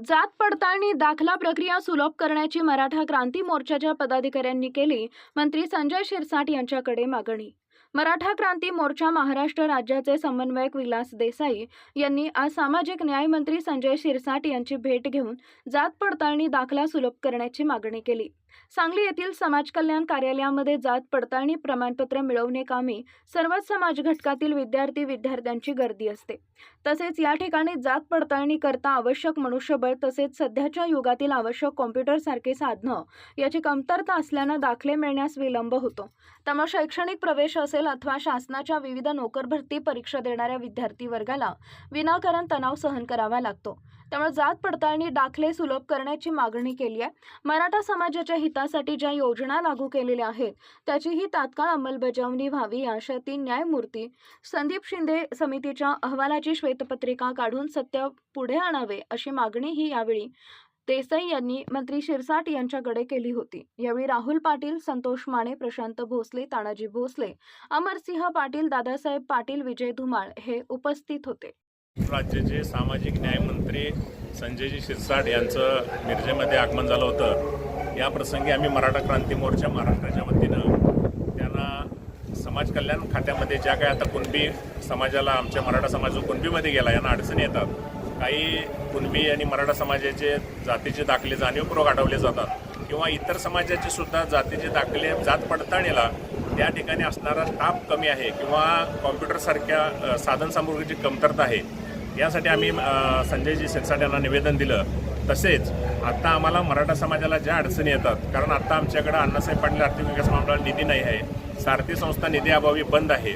जात पडताळणी दाखला प्रक्रिया सुलभ करण्याची मराठा क्रांती मोर्चाच्या पदाधिकाऱ्यांनी केली. मंत्री संजय शिरसाट यांच्याकडे मागणी मराठा क्रांती मोर्चा महाराष्ट्र राज्याचे समन्वयक विलास देसाई यांनी आज सामाजिक न्याय मंत्री संजय शिरसाट यांची भेट घेऊन जात पडताळणी दाखला सुलभ करण्याची मागणी केली. सांगली येथील समाज कल्याण कार्यालयामध्ये जात पडताळणी प्रमाणपत्र मिळवणे कामी सर्वच समाज घटकातील विद्यार्थी विद्यार्थ्यांची गर्दी असते. तसेच या ठिकाणी जात पडताळणी करता आवश्यक मनुष्यबळ तसेच सध्याच्या युगातील आवश्यक कॉम्प्युटर सारखे साधनं याची कमतरता असल्यानं दाखले मिळण्यास विलंब होतो. त्यामुळे शैक्षणिक प्रवेश असेल अथवा शासनाच्या विविध नोकर भरती परीक्षा देणाऱ्या विद्यार्थी वर्गाला विनाकारण तणाव सहन करावा लागतो. त्यामुळे जात पडताळणी दाखले सुलभ करण्याची मागणी केली आहे. मराठा समाजाच्या हितासाठी ज्या योजना लागू केलेल्या आहेत त्याचीही तात्काळ अंमलबजावणी व्हावी या तीन न्यायमूर्ती संदीप शिंदे समितीच्या अहवालाची श्वेतपत्रिका काढून सत्य पुढे आणावे अशी मागणीही यावेळी देसाई यांनी मंत्री शिरसाट यांच्याकडे केली होती. यावेळी राहुल पाटील संतोष माने प्रशांत भोसले तानाजी भोसले अमरसिंह पाटील दादासाहेब पाटील विजय धुमाळ हे उपस्थित होते. राज्याचे सामाजिक न्यायमंत्री संजयजी शिरसाट यांचं मिरजेमध्ये आगमन झालं होतं या प्रसंगी आम्ही मराठा क्रांती मोर्चा महाराष्ट्राच्या वतीनं समाज कल्याण खात्यामध्ये ज्या काही आता कुणबी समाजाला आमच्या मराठा समाज जो कुणबीमध्ये गेला यांना अडचणी येतात. काही कुणबी आणि मराठा समाजाचे जातीचे दाखले जाणीवपूर्वक अडवले जातात. किंवा इतर समाजाचे सुद्धा जातीचे दाखले जात पडताळणीला त्या ठिकाणी असणारा ताप कमी आहे. किंवा कॉम्प्युटरसारख्या साधनसामुग्रीची कमतरता आहे. यासाठी आम्ही संजयजी शिरसाट यांना निवेदन दिलं. तसेच आत्ता आम्हाला मराठा समाजाला ज्या अडचणी येतात कारण आत्ता आमच्याकडे अण्णासाहेब पाटील आर्थिक विकास मंडळाला निधी नाही आहे सारथी संस्था निधी अभावी बंद आहे.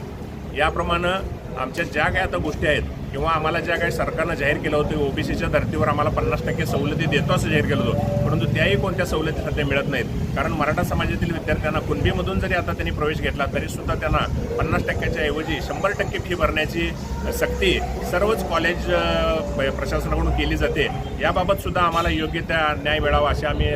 याप्रमाणे आमच्या ज्या काही आता गोष्टी आहेत किंवा आम्हाला ज्या काही सरकारनं जाहीर केलं होतं ओबीसीच्या धर्तीवर आम्हाला पन्नास टक्के सवलती देतो असं जाहीर केलं होतं. परंतु त्याही कोणत्या सवलती सध्या मिळत नाहीत. कारण मराठा समाजातील विद्यार्थ्यांना कुणबीमधून जरी आता त्यांनी प्रवेश घेतला तरी सुद्धा त्यांना पन्नास टक्क्याच्या ऐवजी शंभर टक्के फी भरण्याची सक्ती सर्वच कॉलेज प्रशासनाकडून केली जाते. याबाबत सुद्धा आम्हाला योग्य त्या न्याय मिळावा अशी आम्ही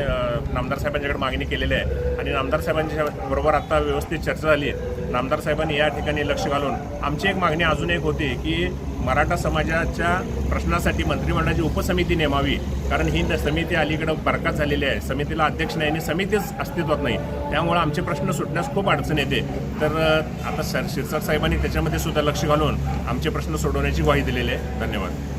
नामदार साहेबांच्याकडे मागणी केलेली आहे. आणि नामदार साहेबांच्या बरोबर आता व्यवस्थित चर्चा झाली नामदार साहेबांनी या ठिकाणी लक्ष घालून आमची एक मागणी अजून एक होती की मराठा समाजाच्या प्रश्नासाठी मंत्रिमंडळाची उपसमिती नेमावी. कारण ही समिती अलीकडं बरखास्त झालेली आहे. समितीला अध्यक्ष नाही आणि समितीच अस्तित्वात नाही. त्यामुळे आमचे प्रश्न सुटण्यास खूप अडचण येते. तर आता सर शिरसाट साहेबांनी त्याच्यामध्ये सुद्धा लक्ष घालून आमचे प्रश्न सोडवण्याची ग्वाही दिलेली आहे. धन्यवाद.